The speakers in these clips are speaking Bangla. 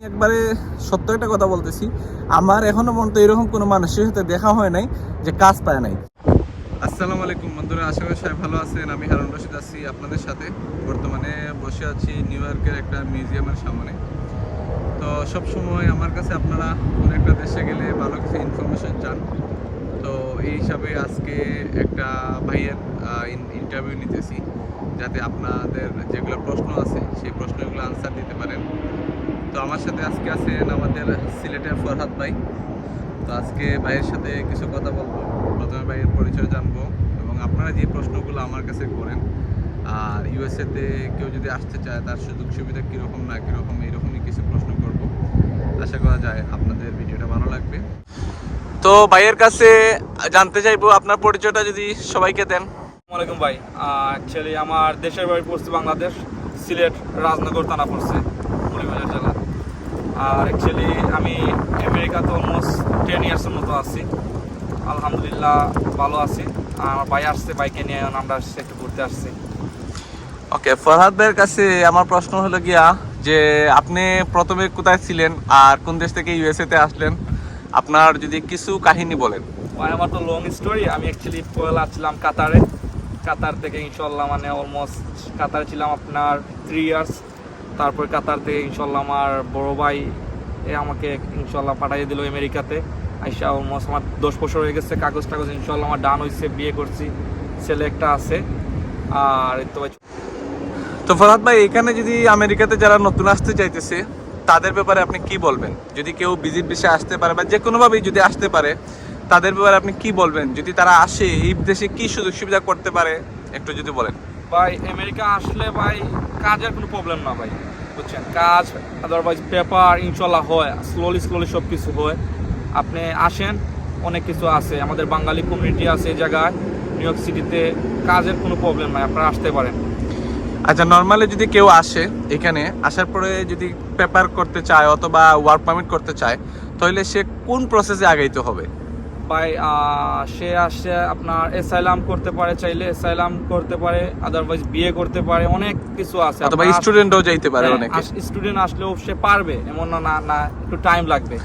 একবারে সত্য একটা কথা বলতেছি। আমার এখনও পর্যন্ত এরকম কোনো মানুষের সাথে দেখা হয় নাই যে কাজ পায় নাই। আসসালামু আলাইকুম বন্ধুরা, আশা করি সবাই ভালো আছেন। আমি হারুন রশিদ আছি আপনাদের সাথে। বর্তমানে বসে আছি নিউ ইয়র্কের একটা মিউজিয়ামের সামনে। তো সব সময় আমার কাছে আপনারা কোনো একটা দেশে গেলে ভালো কিছু ইনফরমেশন চান। তো এই হিসাবে আজকে একটা ভাইয়ের ইন্টারভিউ নিতেছি। যাতে আপনাদের যেগুলো প্রশ্ন আছে, সেই প্রশ্নগুলো আনসার দিতে পারেন। তো আমার সাথে আজকে আছেন আমাদের সিলেটের ফরহাদ ভাই। তো আজকে ভাইয়ের সাথে কিছু কথা বলব। প্রথমে ভাইয়ের পরিচয় জানব এবং আপনারা যে প্রশ্নগুলো আমার কাছে করেন, আর ইউএসএতে কেউ যদি আসতে চায়, তার সুযোগ সুবিধা কীরকম না কীরকম, এইরকমই কিছু প্রশ্ন করব। আশা করা যায় আপনাদের ভিডিওটা ভালো লাগবে। তো ভাইয়ের কাছে জানতে চাইব, আপনার পরিচয়টা যদি সবাইকে দেন। আসসালামাইকুম ভাই। অ্যাকচুয়ালি আমার দেশের বাড়ি পড়ছে বাংলাদেশ, সিলেট রাজনগর থানা পড়ছে। আর অ্যাকচুয়ালি আমি আমেরিকা তো অলমোস্ট টেন ইয়ার্সের মতো আছি। আলহামদুলিল্লাহ ভালো আছি। আর আমার ভাই আসছে বাইকে নিয়ে এখন আমরা আসছি একটু ঘুরতে আসছি। ওকে ফরহাদ ভাইয়ের কাছে আমার প্রশ্ন হলো গিয়া যে আপনি প্রথমে কোথায় ছিলেন আর কোন দেশ থেকে ইউএসএ তে আসলেন? আপনার যদি কিছু কাহিনী বলেন। ভাই আমার তো লং স্টোরি আমি অ্যাকচুয়ালি পয়লা ছিলাম কাতারে। কাতার থেকে ইনশাল্লাহ মানে অলমোস্ট কাতারে ছিলাম আপনার থ্রি ইয়ার্স তারপর কাতার থেকে ইনশাল্লাহ আমার বড় ভাই এ আমাকে ইনশাল্লাহ পাঠিয়ে দিল আমেরিকাতে। আইসা অলমোস্ট আমার দশ বছর হয়ে গেছে, কাগজ টাগজ ইনশাল্লাহ আমার ডান হয়েছে বিয়ে করছি, ছেলে একটা আছে। আর তো ভাই তো ফরহাদ ভাই, এখানে যদি আমেরিকাতে যারা নতুন আসতে চাইতেছে, তাদের ব্যাপারে আপনি কি বলবেন? যদি কেউ ভিজিট বিষয়ে আসতে পারে বা যে কোনোভাবেই যদি আসতে পারে, তাদের ব্যাপারে আপনি কি বলবেন? যদি তারা আসে, এই দেশে কি সুযোগ সুবিধা করতে পারে? একটু যদি বলেন। ভাই, আমেরিকা আসলে ভাই, কাজের কোনো প্রবলেম না ভাই, বুঝছেন? কাজ আদারওয়াইজ পেপার, ইনশাল্লাহ হয় স্লোলি স্লোলি সব কিছু হয়। আপনি আসেন, অনেক কিছু আছে। আমাদের বাঙালি কমিউনিটি আছে এই জায়গায় নিউ ইয়র্ক সিটিতে কাজের কোনো প্রবলেম নাই, আপনারা আসতে পারেন। আচ্ছা নর্মালি যদি কেউ আসে এখানে, আসার পরে যদি পেপার করতে চায় অথবা ওয়ার্ক পারমিট করতে চায়, তাহলে সে কোন প্রসেসে আগাইতে হবে? আহ, সে আসে আপনার এসাইলাম করতে পারে চাইলে এসাইলাম করতে পারে আদারওয়াইজ বিয়ে করতে পারে অনেক কিছু আছে। অথবা স্টুডেন্টও যাইতে পারে অনেক। অনেকে স্টুডেন্ট আসলেও সে পারবে এমন না না একটু টাইম লাগবে।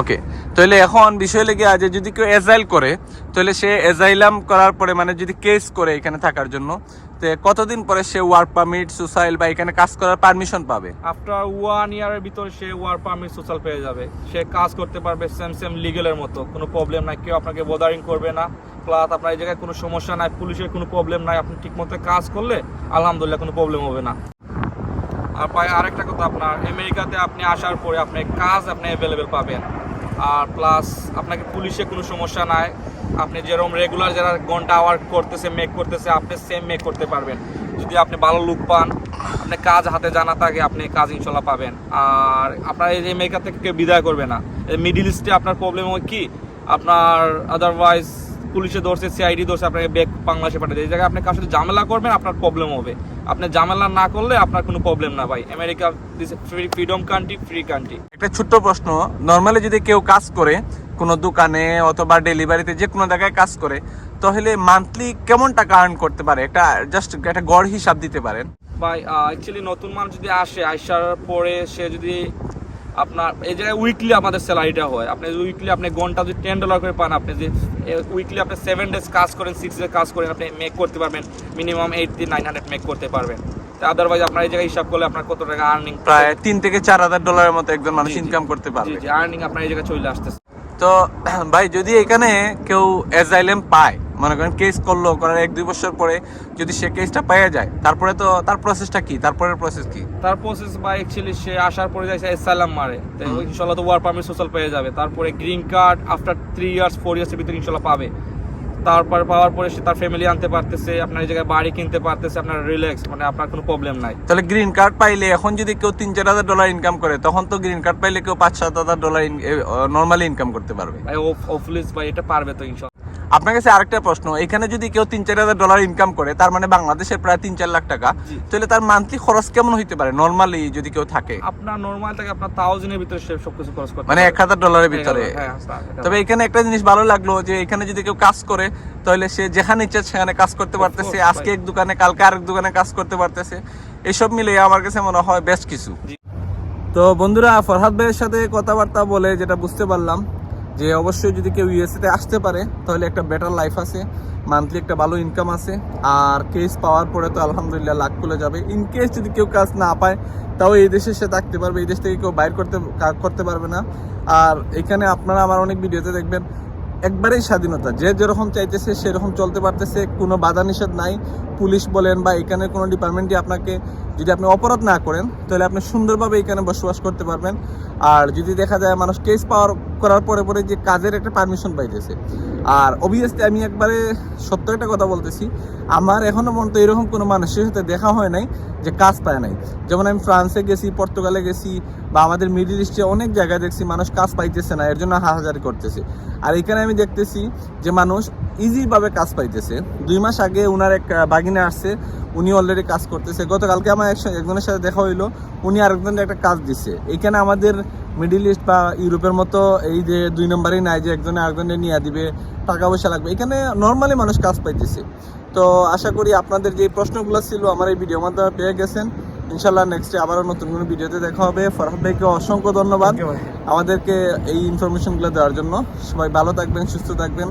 ওকে তাহলে এখন বিষয় লেগে আছে, যদি কেউ এজাইল করে, তাহলে সে এজাইলাম করার পরে মানে যদি কেস করে এখানে থাকার জন্য, তো কতদিন পরে সে ওয়ার্ক পারমিট সুসাইল বা এখানে কাজ করার পারমিশন পাবে? আফটার ওয়ান ইয়ারের ভিতরে সে ওয়ার্ক পারমিট সোশ্যাল পেয়ে যাবে। সে কাজ করতে পারবে সেম সেম লিগেলের মতো, কোনো প্রবলেম নাই, কেউ আপনাকে বোদারিং করবে না। প্লাস আপনার এই জায়গায় কোনো সমস্যা নাই, পুলিশের কোনো প্রবলেম নাই, আপনি ঠিকমতো কাজ করলে আলহামদুলিল্লাহ কোনো প্রবলেম হবে না। আর ভাই, আরেকটা কথা, আপনার আমেরিকাতে আপনি আসার পরে আপনি কাজ আপনি অ্যাভেলেবেল পাবেন। আর প্লাস আপনাকে পুলিশে কোনো সমস্যা নাই। আপনি যেরকম রেগুলার যারা ঘণ্টা আওয়ার করতেছে মেক করতেছে, আপনি সেম মেক করতে পারবেন। যদি আপনি ভালো লুক পান, আপনি কাজ হাতে জানা থাকে, আপনি কাজ ইনশাল্লাহ পাবেন। আর আপনার এই আমেরিকা থেকে বিদায় করবে না। মিডিল ইস্টে আপনার প্রবলেম হয় কি? আপনার আদারওয়াইজ পুলিশে ধরছে সিআইডি ধরছে আপনাকে ব্যাগ বাংলাদেশে পাঠিয়ে দেয়। এই জায়গায় আপনি কার সাথে ঝামেলা করবেন আপনার প্রবলেম হবে। আপনি ঝামেলা না করলে আপনার কোনো প্রবলেম না ভাই। America free freedom country free country একটা ছোট্ট প্রশ্ন নর্মালি যদি কেউ কাজ করে কোনো দোকানে অথবা ডেলিভারিতে যে কোনো জায়গায় কাজ করে তাহলে মান্থলি কেমন টাকা আর্ন করতে পারে? একটা জাস্ট একটা গড় হিসাব দিতে পারেন। ভাই অ্যাকচুয়ালি নতুন মানুষ যদি আসে আসার পরে সে যদি আপনার এই জায়গায় উইকলি আমাদের স্যালারিটা হয়। আপনি উইকলি আপনি ঘণ্টা যদি টেন ডলার করে পান আপনি যে উইকলি আপনি সেভেন ডেজ কাজ করেন সিক্স ডেজ কাজ করেন আপনি মেক করতে পারবেন। মিনিমাম এইট থেকে নাইন হান্ড্রেড মেক করতে পারবেন। আদারওয়াইজ আপনার এই জায়গায় হিসাব করলে আপনার কত টাকা আর্নিং প্রায় তিন থেকে চার হাজার ডলারের মতো একজন মানুষ। ইনকাম করতে পারবে। আর্নিং আপনার এই জায়গায় চলে আসতেছে। তো ভাই যদি এখানে কেউ অ্যাজাইলেম পায় মনে করেন কেস করল করার এক দুই বছর পরে যদি সে কেসটা পেয়ে যায় তারপরে তো তার প্রসেসটা কি? তারপরের প্রসেস কি? তার প্রসেস বা অ্যাকচুয়ালি সে আসার পরে যাইছে সালাম মারে। তো ইনশাল্লাহ তো ওয়ার পারমিট সোশ্যাল পেয়ে যাবে। তারপরে green card after three years four ইয়ার্সের ভিতরে ইনশাল্লাহ পাবে। তারপর পাওয়ার পরে সে তার ফ্যামিলি আনতে পারতেছে আপনার এই জায়গায় বাড়ি কিনতে পারতেছে আপনার রিল্যাক্স মানে আপনার কোনো প্রবলেম নাই। তাহলে গ্রিন কার্ড পাইলে এখন যদি কেউ তিন চার হাজার ডলার ইনকাম করে তখন তো গ্রিন কার্ড পাইলে কেউ পাঁচ সাত হাজার ডলার নর্মালি ইনকাম করতে পারবে। ভাই অফলিস ভাই এটা পারবে তো ইনশাল্লাহ আপনার কাছে আরেকটা প্রশ্ন এখানে যদি কেউ তিন চার হাজার ডলার ইনকাম করে তার মানে বাংলাদেশের প্রায় তিন চার লাখ টাকা তাহলে তার মান্থলি খরচ কেমন হইতে পারে? নর্মালি যদি কেউ থাকে। আপনার নর্মাল থেকে আপনার থাউজেন্ডের ভিতরে সবকিছু খরচ করতে মানে এক হাজার ডলারের ভিতরে। হ্যাঁ, তবে এখানে একটা জিনিস ভালো লাগল যে এখানে যদি কেউ কাজ করে তাহলে সে যেখানে ইচ্ছা সেখানে কাজ করতে পারতেছে আজকে এক দোকানে কালকে আরেক দোকানে কাজ করতে পারতেছে। এসব মিলে আমার কাছে মনে হয় বেস্ট কিছু। তো বন্ধুরা ফরহাদ ভাইয়ের সাথে কথাবার্তা বলে যেটা বুঝতে পারলাম যে অবশ্যই যদি কেউ ইউএসএতে আসতে পারে, তাহলে একটা বেটার লাইফ আছে মান্থলি একটা ভালো ইনকাম আছে, আর কেস পাওয়ার পরে তো আলহামদুলিল্লাহ লাখ খুলে যাবে। ইন কেস যদি কেউ কাজ না পায়, তাও এই দেশে সে থাকতে পারবে, এই দেশ থেকে কেউ বাইর করতে করতে পারবে না। আর এখানে আপনারা আমার অনেক ভিডিওতে দেখবেন, একবারেই স্বাধীনতা, যে যেরকম চাইতেছে সেরকম চলতে পারতেছে, কোনো বাধা নিষেধ নাই। পুলিশ বলেন বা এখানে কোনো ডিপার্টমেন্টই আপনাকে যদি আপনি অপরাধ না করেন, তাহলে আপনি সুন্দরভাবে এখানে বসবাস করতে পারবেন। আর যদি দেখা যায় মানুষ কেস পাওয়ার, করার পরে পরে যে কাজের একটা পারমিশন পাইতেছে। আর অবভিয়াসলি আমি একবারে সত্য একটা কথা বলতেছি, আমার এখনও পর্যন্ত এরকম কোনো মানুষের সাথে দেখা হয় নাই যে কাজ পায় নাই। যেমন আমি ফ্রান্সে গেছি, পর্তুগালে গেছি, বা আমাদের মিডিল ইস্টে অনেক জায়গায় দেখছি মানুষ কাজ পাইতেছে না, এর জন্য হাহাজারি করতেছে। আর এখানে আমি দেখতেছি যে মানুষ ইজিভাবে কাজ পাইতেছে। দুই মাস আগে উনার এক বাগিনে আসছে উনি অলরেডি কাজ করতেছে। গতকালকে আমার একজনের সাথে দেখা হইল। উনি আরেকজনের একটা কাজ দিচ্ছে এখানে আমাদের মিডিল ইস্ট বা ইউরোপের মতো এই যে দুই নম্বরই নাই যে একজনে আরেকজনে নিয়ে দিবে টাকা পয়সা লাগবে। এখানে নর্মালি মানুষ কাজ পাইতেছে। তো আশা করি আপনাদের যে প্রশ্নগুলো ছিল আমার এই ভিডিওর মাধ্যমে পেয়ে গেছেন। ইনশাল্লাহ নেক্সটে আবারও নতুন কোনো ভিডিওতে দেখা হবে। ফরহাদ ভাইকে অসংখ্য ধন্যবাদ আমাদেরকে এই ইনফরমেশনগুলো দেওয়ার জন্য। সবাই ভালো থাকবেন সুস্থ থাকবেন।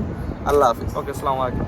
আল্লাহ হাফিজ। ওকে আসসালামু আলাইকুম।